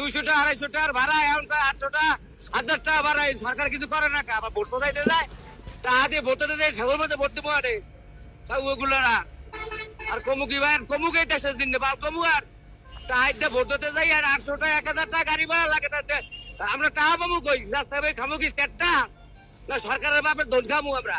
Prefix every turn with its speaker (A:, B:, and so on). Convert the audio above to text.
A: দুইশো টাকা আড়াইশো ভাড়া এখন তা আটশো হাজার টাকা ভাড়া। এই সরকার কিছু করে না আবার ভোট কোথায় যায়। টাকা দিয়ে ভোট দিতে যায় সবার মধ্যে ভর্তি পড়ে তা ওগুলো না। আর কমু কি ভাই কমু কে দেশের দিন বা কমু আর। দিয়ে ভোট দিতে যাই আর আটশো টাকা এক হাজার টাকা গাড়ি ভাড়া লাগে তাতে আমরা টাকা পাবো কই? রাস্তায় ভাই খামু কি না সরকারের বাপের ধন খামু আমরা।